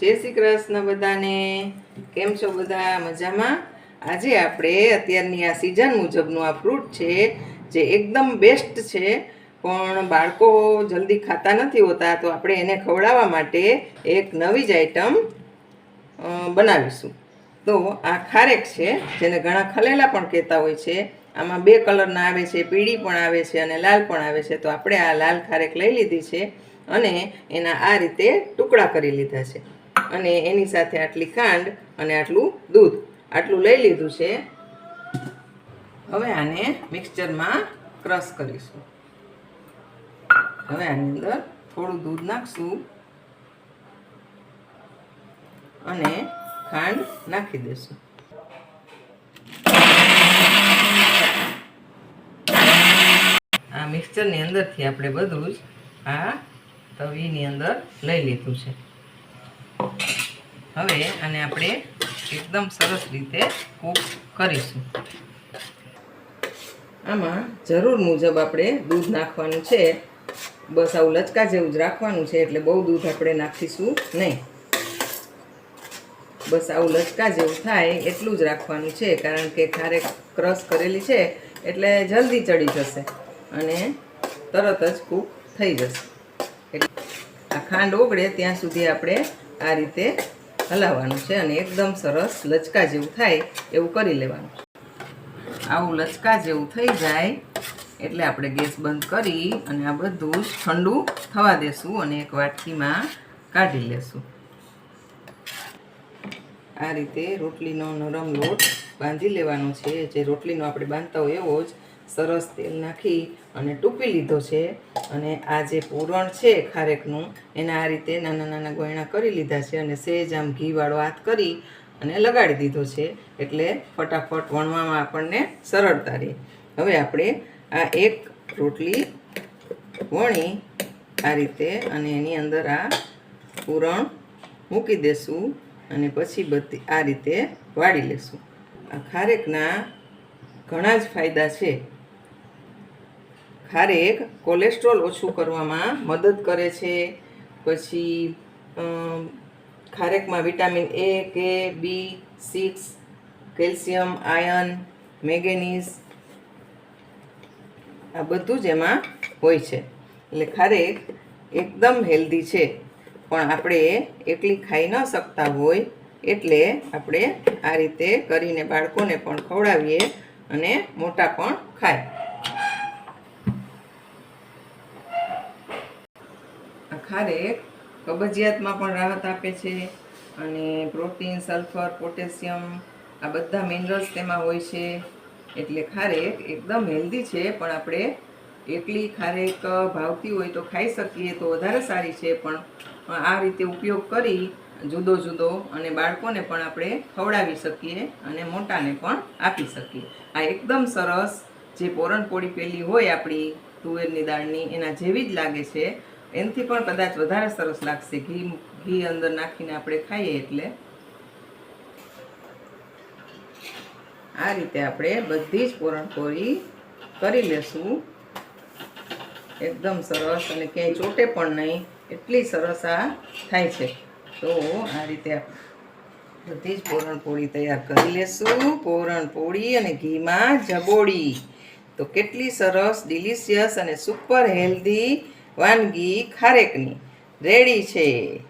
જય શ્રી કૃષ્ણ બધાને. કેમ છો બધા? મજામાં? આજે આપણે અત્યારની આ સિઝન મુજબનું આ ફ્રૂટ છે, જે એકદમ બેસ્ટ છે. પણ બાળકો જલ્દી ખાતા નથી હોતા, તો આપણે એને ખવડાવવા માટે એક નવી જ આઈટમ બનાવીશું. તો આ ખારેક છે, જેને ઘણા ખલેલા પણ કહેતા હોય છે. આમાં બે કલરના આવે છે, પીળી પણ આવે છે અને લાલ પણ આવે છે. તો આપણે આ લાલ ખારેક લઈ લીધી છે અને એના આ રીતે ટુકડા કરી લીધા છે. અને એની સાથે આટલી ખાંડ અને આટલું દૂધ. આટલું લઈ લીધું છે. હવે આને મિક્સચરમાં ક્રશ કરીશું. હવે આની અંદર થોડું દૂધ નાખશું. અને ખાંડ નાખી દેશું આ મિક્સચરની અંદરથી આપણે બધું જ આ તવીની અંદર લઈ લીધું છે. હવે આને આપણે એકદમ સરસ રીતે કૂક કરીશું. આમાં જરૂર મુજબ આપણે દૂધ નાખવાનું છે. બસ આવું લચકા જેવું જ રાખવાનું છે, એટલે બહુ દૂધ આપણે નાખીશું નહીં. બસ આવું લચકા જેવું થાય એટલું જ રાખવાનું છે, કારણ કે ખારે ક્રશ કરેલી છે, એટલે જલ્દી ચડી જશે અને તરત જ કૂક થઈ જશે. એટલે આ ખાંડ ઓગળે ત્યાં સુધી આપણે આ રીતે હલાવવાનું છે અને એકદમ સરસ લચકા જેવું થાય એવું કરી લેવાનું. આવું લચકા જેવું થઈ જાય એટલે આપણે ગેસ બંધ કરી અને આ બધું જ ઠંડુ થવા દેશું અને એક વાટકીમાં કાઢી લેશું. આ રીતે રોટલીનો નરમ લોટ બાંધી લેવાનો છે. જે રોટલીનો આપણે બાંધતા હોય એવો જ સરસ તેલ નાખી અને ટૂંપી લીધો છે. અને આ જે પૂરણ છે ખારેકનું, એના આ રીતે નાના નાના ગોયણા કરી લીધા છે અને સહેજ આમ ઘીવાળો હાથ કરી અને લગાડી દીધો છે. એટલે ફટાફટ વણવામાં આપણને સરળતા રહે હવે આપણે આ એક રોટલી વણી આ રીતે અને એની અંદર આ પૂરણ મૂકી દેશું અને પછી બધી આ રીતે વાળી લેશું. આ ખારેકના ઘણા જ ફાયદા છે. ખારેક કોલેસ્ટ્રોલ ઓછું કરવામાં મદદ કરે છે. પછી ખારેકમાં વિટામિન એ કે B six calcium iron manganese આ બધું જ એમાં હોય છે. એટલે ખારેક એકદમ હેલ્ધી છે. પણ આપણે એકલી ખાઈ ન શકતા હોય એટલે આપણે આ રીતે કરીને બાળકોને પણ ખવડાવીએ અને મોટા પણ ખાય. આ ખારેક કબજિયાતમાં પણ રાહત આપે છે અને પ્રોટીન, સલ્ફર, પોટેશિયમ આ બધા મિનરલ્સ તેમાં હોય છે. એટલે ખારેક એકદમ હેલ્ધી છે, પણ આપણે એકલી ખારેક ભાવતી હોય તો ખાઈ શકીએ તો વધારે સારી છે, પણ આ રીતે ઉપયોગ કરી જુદો જુદો અને બાળકોને પણ આપણે ખવડાવી શકીએ અને મોટાને પણ આપી શકીએ. આ એકદમ સરસ જે પોરણપોળી પેલી હોય આપણી તુવેરની દાળની, એના જેવી જ લાગે છે. એનાથી પણ કદાચ વધારે સરસ લાગશે. ઘી ઘી અંદર નાખીને આપણે ખાઈએ એટલે. આ રીતે આપણે બધી જ પોરણપોળી કરી લેશું. એકદમ સરસ અને ક્યાંય ચોટે પણ નહીં. એટલી સરસ આ થાય છે. તો આ રીતે બધી જ પૂરણપોળી તૈયાર કરી લેશું. પૂરણપોળી અને ઘીમાં જબોડી તો કેટલી સરસ ડિલિશિયસ અને સુપર હેલ્ધી વાનગી ખારેકની. રેડી છે.